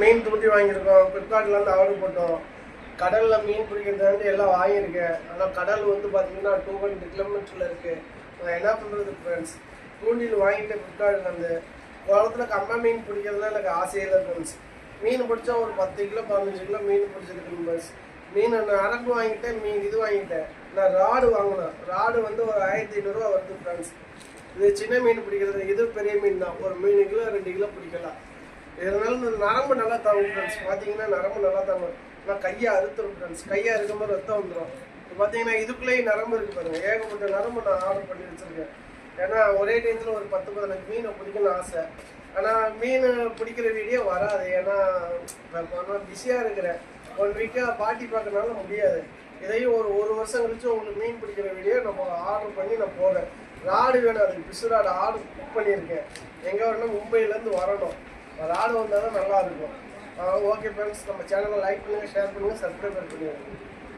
மீன் தூண்டி வாங்கியிருக்கோம். ஃப்ளிப்கார்ட்லேருந்து ஆர்டர் போட்டோம். கடலில் மீன் பிடிக்கிறதுலேருந்து எல்லாம் வாங்கியிருக்கேன் ஆனால் கடல் வந்து பார்த்தீங்கன்னா டூ ஹண்ட்ரட் கிலோமீட்டரில் இருக்குது நான் என்ன பண்ணுறது ஃப்ரெண்ட்ஸ் தூண்டில் வாங்கிட்டு ஃப்ளிப்கார்ட்லேருந்து குளத்துல கம்மா மீன் பிடிக்கிறதுலாம் எனக்கு ஆசையில் ஃப்ரெண்ட்ஸ் மீன் பிடிச்சா ஒரு பத்து கிலோ பதினஞ்சு கிலோ மீன் பிடிச்சிருக்கு ஃப்ரெண்ட்ஸ் மீன் நான் அரப்பு வாங்கிட்டேன் மீன் இது வாங்கிட்டேன். நான் ராடு வாங்கினேன். ராடு வந்து ஒரு ஆயிரத்தி ஐநூறுரூவா வருது ஃப்ரெண்ட்ஸ் இது சின்ன மீன் பிடிக்கிறது இது பெரிய மீன் தான். ஒரு மீன் கிலோ ரெண்டு கிலோ பிடிக்கலாம். இதனால இந்த நரம்பு நல்லா தாங்கும் ஃப்ரெண்ட்ஸ் பார்த்தீங்கன்னா நரம்பு நல்லா தாங்கும். நான் கையை அறுத்துரும் ஃப்ரெண்ட்ஸ் கையை அறுக்கும்போது ரத்தம் வந்துடும் இப்போ பார்த்தீங்கன்னா இதுக்குள்ளேயே நரம்பு இருக்குது பாருங்கள் ஏகப்பட்ட நரம்பு நான் ஆர்டர் பண்ணி வச்சுருக்கேன். ஏன்னா ஒரே டயத்தில் ஒரு பத்து பதினஞ்சு மீனை பிடிக்கணும்னு ஆசை. ஆனால் மீன் பிடிக்கிற வீடியோ வராது. ஏன்னா நான் பிஸியாக இருக்கிறேன். ஒன் வீக்காக பாட்டி பார்க்கறனால முடியாது. இதையும் ஒரு ஒரு வருஷம் கழிச்சு உங்களுக்கு மீன் பிடிக்கிற வீடியோ நம்ம ஆர்டர் பண்ணி நான் போடுறேன். ராடு வேணும் அதுக்கு. பிசு ராடு ஆர்டர் புக் பண்ணியிருக்கேன். எங்கே வரணும் மும்பையிலேருந்து வரணும். ராடு வந்தால் தான் நல்லா இருக்கும். ஓகே ஃப்ரெண்ட்ஸ் நம்ம சேனலை லைக் பண்ணுங்கள் ஷேர் பண்ணுங்கள் சப்ஸ்கிரைப் பண்ணுங்கள்